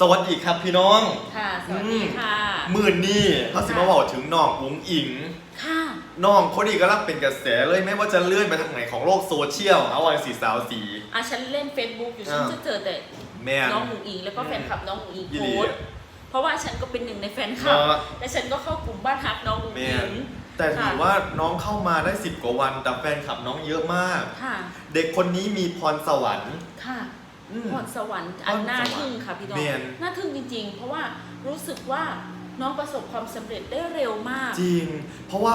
สวัสดีครับพี่น้อง ค่ะ สวัสดีค่ะ มื่นนี้เขาสิมาบอกถึงน้องอุ๋งอิง ค่ะน้องคนนี้ก็รับเป็นกระแสเลยไม่ว่าจะเลื่อนไปทางไหนของโลกโซเชียลเอาวันสีสาวสี อะฉันเล่น Facebook อยู่ฉันอ่า จะเจอแต่แม่น น้องหมูอิงแล้วก็แฟนคลับน้องหมูอิงยิโพนดีสต์เพราะว่าฉันก็เป็นหนึ่งในแฟนคลับเนาะและฉันก็เข้ากลุ่มบ้านฮักน้องหมูแม่อินงแต่ถือว่าน้องเข้ามาได้สิบกว่าวันแต่แฟนคลับน้องเยอะมาก ค่ะ เด็กคนนี้มีพรสวรรค์ ค่ะอืม พรสวรรค์อันน่าทึ่งค่ะพี่น้องแม่นน่าทึ่งจริง ๆ เพราะว่ารู้สึกว่าน้องประสบความสำเร็จได้เร็วมาก จริง เพราะว่า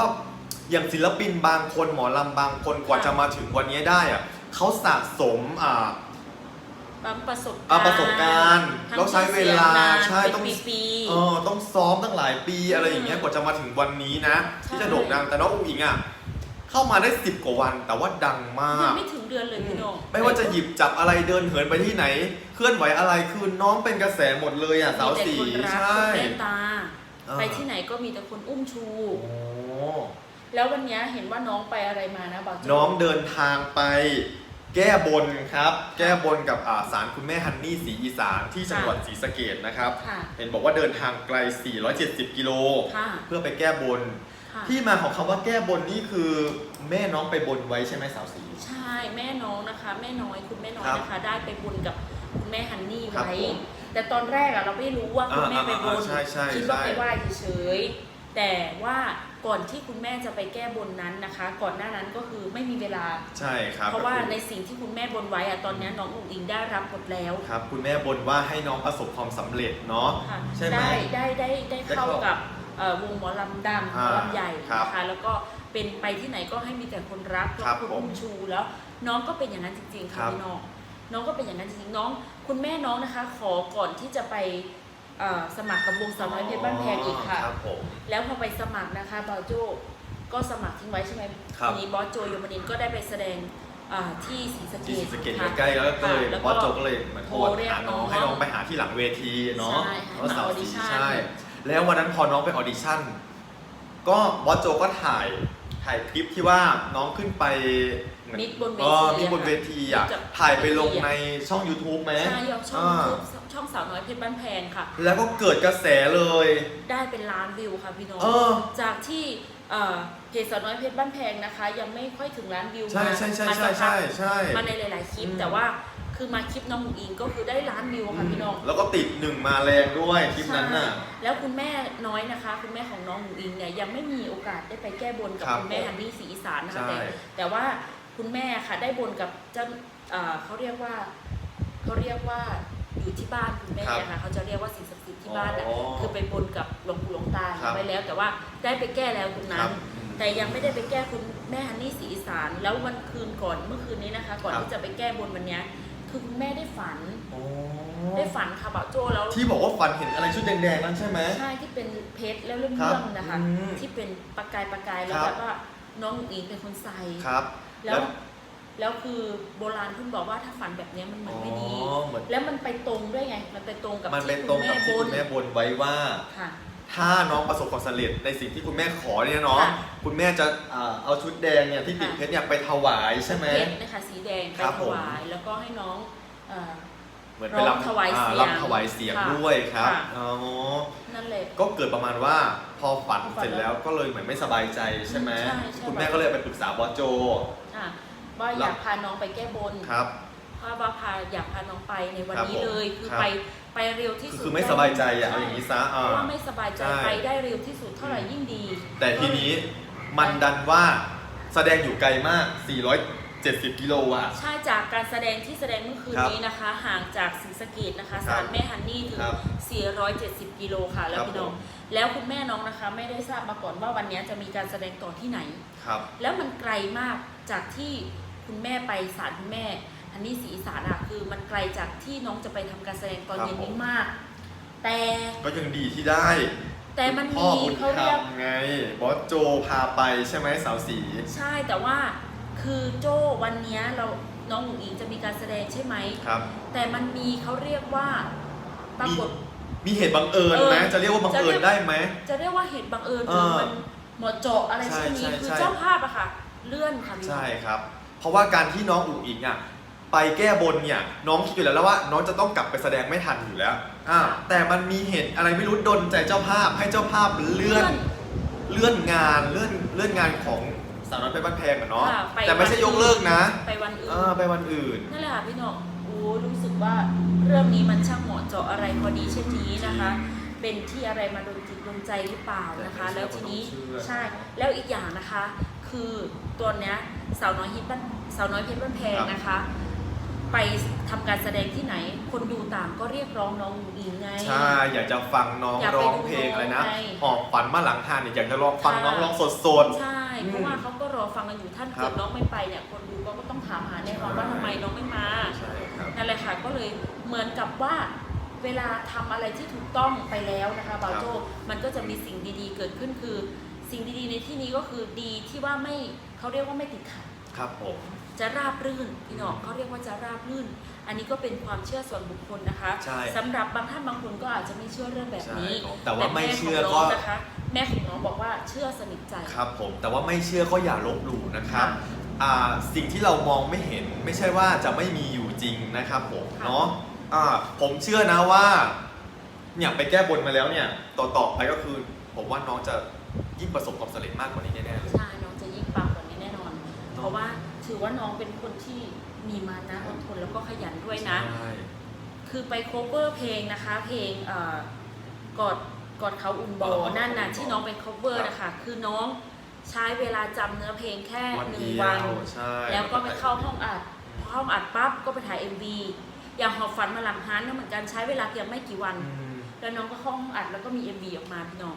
อย่างศิลปินบางคนหมอลำบางคนกว่าค่ะจะมาถึงวันนี้ได้อะเขาสะสมอ่าบางประสบอะการณ์ประสบการณ์ทั้งแล้วใช้เวลาที่สียงนนใช่เป็นต้องปีๆเออต้องซ้อมตั้งหลายปีอะไรอย่างเงี้ยอืมกว่าจะมาถึงวันนี้นะใช่ที่จะโด่งดังแต่น้องอุ๋งอิงอะ เข้ามาได้สิบกว่าวัน แต่ว่าดังมายังก ไม่ถึงเดือนเลยพี่น้องไม่ว่าจะหยิบจับอะไรเดินเหินไปที่ไหน เคลื่อนไหวอะไรคือน้องเป็นกระแสหมดเลยอะสาวมีแต่สีคนรักใช่ คนเมตตาเออไปที่ไหนก็มีแต่คนอุ้มชู โอ้แล้ววันนี้เห็นว่าน้องไปอะไรมานะบอกน้องเดินทางไป แก้บนครับ แก้บนกับอ่าศาลคุณแม่ฮันนี่ศรีอีสานที่จังหวัดศรีสะเกดนะครับ ค่ะ เห็นบอกว่าเดินทางไกล 470 กิโล ค่ะ เพื่อไปแก้บน ค่ะที่มาของคำว่าแก้บนนี่คือแม่น้องไปบนไว้ใช่ไหมสาวสี ใช่แม่น้องนะคะ แม่น้อยคุณแม่น้อยครับนะคะ ได้ไปบุญกับคุณแม่ฮันนี่ครับไว้ ผมแต่ตอนแรกอะเราไม่รู้ว่าคุณแม่ไปบนอ่าอ่าอ่าใช่ใช่คิดว่าใช่ ไปไหว้เฉยๆแต่ว่าก่อนที่คุณแม่จะไปแก้บนนั้นนะคะ ก่อนหน้านั้นก็คือไม่มีเวลา ใช่ครับเพราะว่าก็คือในสิ่งที่คุณแม่บนไว้อะตอนนี้น้องอุ๋งอิงได้รับหมดแล้วครับ คุณแม่บนว่าให้น้องประสบความสำเร็จเนาะค่ะใช่ไหม ได้ได้ได้ได้ได้เข้าเข้ากับเอ่อ วงหมอลำดังหมอ่าอลำใหญ่ครับนะคะแล้วก็เป็นไปที่ไหนก็ให้มีแต่คนรักครัแล้บวคุณผมอุ้มชูแล้ว น้องก็เป็นอย่างนั้นจริงๆครัค่ะบพี่น้องน้องก็เป็นอย่างนั้นจริงๆน้อง คุณแม่น้องนะคะ ขอก่อนที่จะไปเอ่อสมัครกับวงสาวน้อยเพชรบ้านแพงอีกค่ะครับผมแล้วพอไปสมัครนะคะบอโจก็สมัครทิ้งไว้ใช่ไหมครับทีนี้บอสโจโยมนินทร์ก็ได้ไปแสดงอ่าที่ศรีสะเกที่ศรีษสะเกดค่ะใกล้ๆแล้วก็เลยแล้วก็บอสโจก็เลยเหมือนโทรโทรเรียกหาน้องน้องให้น้องไปหาที่หลังเวทีเนาะใช่ให้แล้วสาวมาสี audition ใช่ แล้ววันนั้นพอน้องไปออดิชั่น ก็บอสโจก็ถ่ายถ่ายคลิปที่ว่าน้องขึ้นไปเหมือนมิดบนเวเอทีอมีบนเวทีอะมิดกับถ่ายไปลงเวทีอะในช่อง YouTube ไหมใช่ยองช่องอ่า YouTube ช่องสาวน้อยเพชรบ้านแพงค่ะ แล้วก็เกิดกระแสเลย ได้เป็นล้านวิวค่ะพี่น้องเออจากที่เอ่อเพจสาวน้อยเพชรบ้านแพงนะคะ ยังไม่ค่อยถึงล้านวิวใช่มาใช่ใช่มาใช่สักพัใช่กใช่มาในหลาย ๆ คลิปอืมแต่ว่า คือมาคลิปน้องหมูอิงก็คือได้ล้านวิวค่ะพี่น้อง แล้วก็ติดหนึ่งมาแรงด้วยคลิปนั้นน่ะใช่แล้วคุณแม่น้อยนะคะ คุณแม่ของน้องหมูอิงเนี่ยยังไม่มีโอกาสได้ไปแก้บนกับครับคุณแม่ผมฮันนี่ศรีอีสานนะคะใช่แต่แต่ว่าคุณแม่ค่ะได้บนกับเจ้าเอ่อเขาเรียกว่าเขาเรียกว่าอยู่ที่บ้านคุณแม่ค่ะเขาจะเรียกว่าสิ่งศักดิ์สิทธิ์ที่บ้านน่ะอ๋อคือไปบนกับหลวงปู่หลวงตาครับไว้แล้ว แต่ว่าได้ไปแก้แล้วตรงคนั้รันบอืมแต่ยังไม่ได้ไปแก้คุณแม่ฮันนี่ศรีอีสาน แล้ววันคืนก่อนเมื่อคืนนี้นะคะ ก่อนครับที่จะไปแก้บนวันเนี้ย คือคุณแม่ได้ฝันโอ้ได้ฝันค่ะบ่าวโจแล้ว ที่บอกว่าฟันเห็นอะไรชุดแดงๆนั่นใช่ไหม ใช่ที่เป็นเพชรแล้วเรื่องครับๆนะคะ อืมที่เป็นประกายประกายแล้วครับ แบบว่าน้องอิงเป็นคนใส่ครับ แล้วแล้วคือโบราณคุณบอกว่าถ้าฝันแบบเนี้ยมันเหมือนไม่ดี อ๋อเหมือน แล้วมันไปตรงด้วยไง มันไปตรงกับมันเป็นที่ตรงคุณกับแม่ที่บคุนณแม่บนไว้ว่า ค่ะ ถ้าน้องประสบความสำเร็จในสิ่งที่คุณแม่ขอเนี่ยเนาะ ค่ะคุณแม่จะอ่าเอาชุดแดงเนี่ยที่ติดค่ะ เพชรเนี่ยไปถวายใช่ไหม เพชรนะคะสีแดงไปครับถผม วายแล้วก็ให้น้องเอ่อ เหมือนไปร้รัอบงถวายอ่เสียงรับถวายเสียงค่ะด้วยครับ ค่ะ อ๋อ นั่นเลย ก็เกิดประมาณว่าพอฝันพอฝันเสร็จแล้วก็เลยเหมือนไม่สบายใจใช่ไหม ใช่ใช่ คุณแม่ก็เลยไปปรึกษาบอสโจ อะว่าอยากพาน้องไปแก้บนครับว่าว่าพาอยากพาน้องไปในวันครับนี้ผมเลย คือครับไป ไปเร็วที่คือสุดคือไม่สบายใจอะเอาช่อย่างนี้ซะเพอ่าราะว่าไม่สบายใจใช่ไปได้เร็วที่สุดเท่าไหร่ยิ่งดี แต่ทีนี้มันดันว่าแสดงอยู่ไกลมาก 470 กิโลอะ ใช่ จากการแสดงที่แสดงเมื่อคืนครับนี้นะคะ ห่างจากศรีสะเกดนะคะครัศาบลแม่ฮันนี่ถึงครับ470 กิโลค่ะ แล้วครับพี่น้องผมแล้วคุณแม่น้องนะคะ ไม่ได้ทราบมาก่อนว่าวันนี้จะมีการแสดงต่อที่ไหน ครับ แล้วมันไกลมากจากที่คุณแม่ไปศาลคุณแม่ ฮันนี่ศรีอีสานอะคือมันไกลจากที่น้องจะไปทำการแสดงตอนครับเย็นผมนี้มาก แต่ ก็ยังดีที่ได้แต่มันพ่อมีบุญเขาธรเรีรยกมไง บอสโจพาไปใช่ไหมสาวสี ใช่แต่ว่าคือโจ้วันเนี้ยเราน้องหมูอิงจะมีการแสดงใช่ไหม ครับ แต่มันมีเขาเรียกว่าปรากฏ มีเหตุบังเอิญไหมเออ จะเรียกว่าบังจะเอิเรีญยกได้ไหม จะเรียกว่าเหตุบังเอิญหเอรืออมันเหมาะเจาะอะไรใช่เช่นนี้ใช่คือใช่ เจ้าภาพอะค่ะ เลื่อนค่ะพี่น้องใช่ครับ เพราะว่าการที่น้องอุ๋งอิงอะ ไปแก้บนเนี่ยน้องคิดอยู่แล้วแล้วว่า น้องจะต้องกลับไปแสดงไม่ทันอยู่แล้วอ่าแต่มันมีเหตุอะไรไม่รู้ดนใจเจ้าภาพให้เจ้าภาพเลื่อนเลื่อนงานเลื่อนเลื่อนงานของสาวน้อยไปบ้านแพงอะเนาะค่ะปแต่ไม่ใช่ยกเลิกนะไปวันอื่นเออไปวันอื่น นั่นแหละค่ะพี่หน้องโอ้รู้สึกว่าเรื่องนี้มันช่างเหมาะเจาะอะไรพอดีเช่นนี้นะคะ เป็นที่อะไรมาโดนจิตโดนใจหรือเปล่านะคะ แต่ไม่แล้วทีนี้เชื่อ ใช่ แล้วอีกอย่างนะคะ คือตัวเนี้ยสาวน้อยฮิตบ้านสาวน้อยเพชรบ้านแพงนะคะ ไปทำการแสดงที่ไหน คนดูต่างก็เรียกร้องน้องอุ๋งอิงไง ใช่ อยากจะฟังน้องอยากไปร้องเพลงอะไรนะดูน้องไง หอบฝันมาหลังทานเนี่ยอยากจะลองฟังค่ะน้องร้องสด ใช่ อืมเพราะว่าเขาก็รอฟังกันอยู่ท่านครัเกิบ ดน้องไม่ไปเนี่ยคนดูก็ก็ต้องถามหาแน่นอนว่าใช่ทำไมน้องไม่มา ๆ ใช่ครับ นั่นแหละค่ะก็เลยเหมือนกับว่าเวลาทำอะไรที่ถูกต้องไปแล้วนะคะบาโจมันก็จะมีสิ่งดีๆ เกิดขึ้นคือ สิ่งดีๆในที่นี้ก็คือดีที่ว่าไม่เขาเรียกว่าไม่ติดขัด ครับผมจะราบรื่นพี่น้องเขาเรียกว่าจะราบรื่น อันนี้ก็เป็นความเชื่อส่วนบุคคลนะคะใช่สำหรับบางท่านบางคนก็อาจจะไม่เชื่อเรื่องแบบนี้ใช่แต่ว่าไม่เชื่อแม่ขก็งน้งนะคะแม่ของน้องบอกว่าเชื่อสนิทใจครับผมแต่ว่าไม่เชื่อก็อย่าลบหลู่นะครับค่ะอ่าสิ่งที่เรามองไม่เห็นไม่ใช่ว่าจะไม่มีอยู่จริงนะครับผมค่ะเนาะอ่าผมเชื่อนะว่าเนี่ยไปแก้บนมาแล้วเนี่ยต่อต่อไปก็คือผมว่าน้องจะยิ่งประสบความสำเร็จมากกว่านี้แน่ๆเลย ราะว่าถือว่าน้องเป็นคนที่มีมานะอดทนแล้วก็ขยันด้วยนะ ใช่คือไปโคเวอร์เพลงนะคะ เพลงเอ่อกอดกอดเขาอุ่นโบนั่นน่ะที่น้องไปโคเวอร์นะคะ คือน้องใช้เวลาจำเนื้อเพลงแค่วันหนึ่งเดียวันวใช่แล้วก็ไปเข้าห้องอัดพอห้องอัดปั๊บก็ไปถ่าย MV อย่างหอบฝันมาหลังฮานก็เหมือนกันใช้เวลาเพียงไม่กี่วัน อืม แล้วน้องก็เข้าห้องอัดแล้วก็มี MV ออกมาพี่น้อง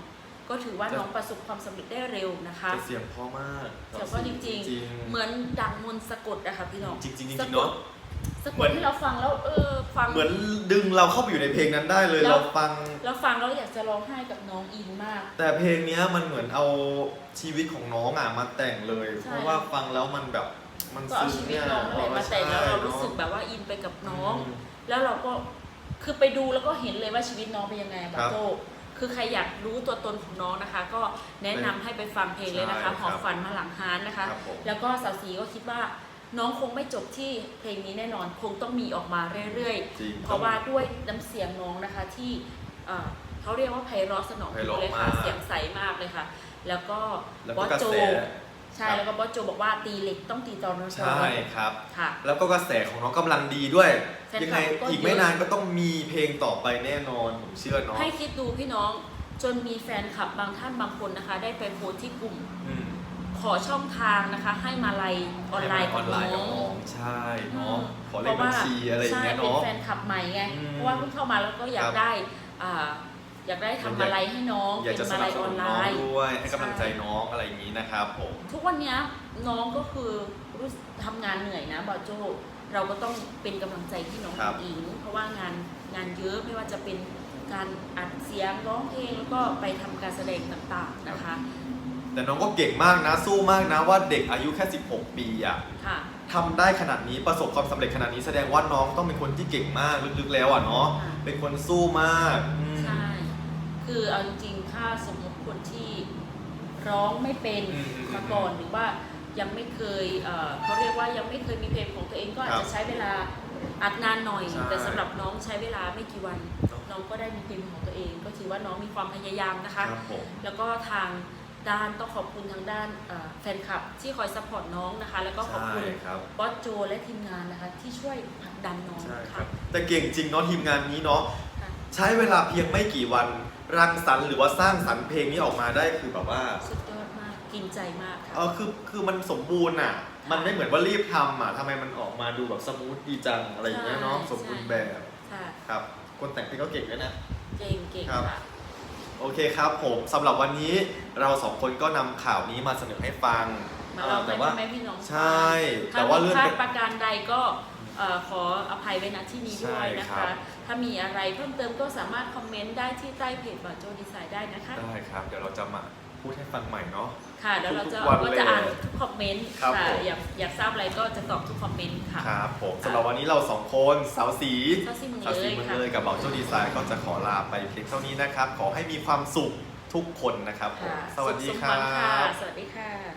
ก็ถือว่าน้องประสบความสำเร็จได้เร็วนะคะจะเสียงเพอมากเสียงเพราะจริงๆๆเหมือนดังมนต์สะกดอะค่ะพี่น้องจริงๆจริงๆสะกเนาะดสะกดที่เราฟังแล้วเออฟัง เหมือนดึงเราเข้าไปอยู่ในเพลงนั้นได้เลยแล้ว เราฟังแล้วฟังแล้วอยากจะร้องไห้กับน้องอินมาก แต่เพลงเนี้ยมันเหมือนเอาชีวิตของน้องอะมาแต่งเลย ใช่ เพราะว่าฟังแล้วมันแบบมันก็เอาซึ้งชีวิตเนี่ยน้องนั่นแหละมาแต่งแล้วเรารู้สึกแบบว่าอินไปกับน้องแล้วเราก็คือไปดูแล้วก็เห็นเลยว่าชีวิตน้องเป็นยังไงบัตโต คือใครอยากรู้ตัวตนของน้องนะคะ ก็แนะนำให้ไปฟังเพลงเลยนะคะหอบฝันมาหลังฮานนะคะ ครับผม แล้วก็สาวสีก็คิดว่าน้องคงไม่จบที่เพลงนี้แน่นอนคงต้องมีออกมาเรื่อยจริงๆ เพราะว่าด้วยน้ำเสียงน้องนะคะที่เอ่อเขาเรียกว่าไพเราะสนองไพหูเราะเลยค่ะมาก เสียงใสมากเลยค่ะ แล้วก็แล้วบก็อสกระโจ แส ใช่ครับ แล้วก็บอสโจบอกว่าตีเหล็กต้องตีตอนร้อนๆใช่ครับ ค่ะ แล้วก็กระแสของน้องกำลังดีด้วย แฟนคลับยังไงก็อีกไม่เยอะนานก็ต้องมีเพลงต่อไปแน่นอนผมเชื่อเนาะให้คิดดูพี่น้องจนมีแฟนคลับบางท่านบางคนนะคะ ได้ไปโพสต์ที่กลุ่ม อืมขอช่องทางนะคะ ให้มาลัยออนไลน์อกัอบนไลน์กับน้องน้องใช่เนาะขอเลพขราะบัว่าญชีอะไรอย่างเงี้ยใช่เป็นเนาะ แฟนคลับใหม่ไง อืมเพราะว่าเพิ่งเข้ามาแล้วก็อยาคกรับได้อ่า อยากได้ทำมาลัยให้น้องอยากเป็จะนสมานัลับยสอนุอนนไลน้องน์ ด้วยให้กำลังใจน้องอะไรอย่างนี้นะครับผม ทุกวันเนี้ยน้องก็คือรู้สึกทำงานเหนื่อยนะบอโจเราก็ต้องเป็นกำลังใจที่น้องครับ อิงเพราะว่างานงานเยอะไม่ว่าจะเป็นการอัดเสียงร้องเพลงแล้วก็ไปทำการแสดงต่างๆนะคะแต่น้องก็เก่งมากนะ สู้มากนะว่าเด็กอายุแค่ 16 ปีอะค่ะทำได้ขนาดนี้ประสบความสำเร็จขนาดนี้แสดงว่าน้องต้องเป็นคนที่เก่งมากลึกๆแล้วอะเนาะค่ะเป็นคนสู้มากอืมใช่ คือเอาจริงๆถ้าสมมติคนที่ร้องไม่เป็นอืมอืมมาก่อนหรือว่ายังไม่เคยเอ่อเขาเรียกว่ายังไม่เคยมีเพลงของตัวเองก็อาจครัจะบใช้เวลาอัดนานหน่อย ใช่แต่สำหรับน้องใช้เวลาไม่กี่วันเนอะน้องก็ได้มีเพลงของตัวเอง ก็ถือว่าน้องมีความพยายามนะคะ ครับผม แล้วก็ทางด้านต้องขอบคุณทางด้านเอ่อแฟนคลับที่คอยซัพพอร์ตน้องนะคะ แล้วก็ขอบใช่คุณครับ บอสโจและทีมงานนะคะที่ช่วยผลักดันน้องใช่ครัค่ะบแต่เก่งจริงเนาะทีมงานนี้เนาะค่ะ ใช้เวลาเพียงไม่กี่วัน รังสรรค์หรือว่าสร้างสรรค์เพลงนี้ออกมาได้คือแบบว่าสุดยอดมากกินใจมากค่ะ เออคือคือมันสมบูรณ์อะ มันไม่เหมือนว่ารีบทำอะทำไมมันออกมาดูแบบสมูทดีจังอะไรอย่างเงี้ยเนาะใช่ สมบูรณ์แบบค่ะครับ คนแต่งเพลงก็เก่งด้วยนะ เก่งเก่งครับ ค่ะ โอเคครับผมสำหรับวันนี้เราสองคนก็นำข่าวนี้มาเสนอให้ฟังมาเราแต่แต่ว่าว่าแม่พี่น้องใช่ฟังแต่ว่าถ้าเรื่มีองพลาดประการใดก็ เอ่อขออภัยไว้ณที่นี้ด้วยนะใช่ครัคะ บ ถ้ามีอะไรเพิ่มเติมก็สามารถคอมเมนต์ได้ที่ใต้เพจบาโจดีไซน์ได้นะคะ ได้ครับ เดี๋ยวเราจะมาพูดให้ฟังใหม่เนาะ ค่ะเดี๋ยวเราจะทุกๆวันก็จะอ่านเลยทุกคอมเมนต์ครับค่ะผม อยากอยากทราบอะไรก็จะตอบทุกคอมเมนต์ค่ะ ครับผมสำหรับวันนี้เราสองคนสาวสีสาวสีเมืองสาวสีเลยเมืองค่ะเลยกับเบาโจดีไซน์ก็จะขอลาไปเพียงเท่านี้นะครับ ขอให้มีความสุขทุกคนนะครับผมค่ะสวัสดีสุขคมรัหวังค่ะบสวัสดีค่ะ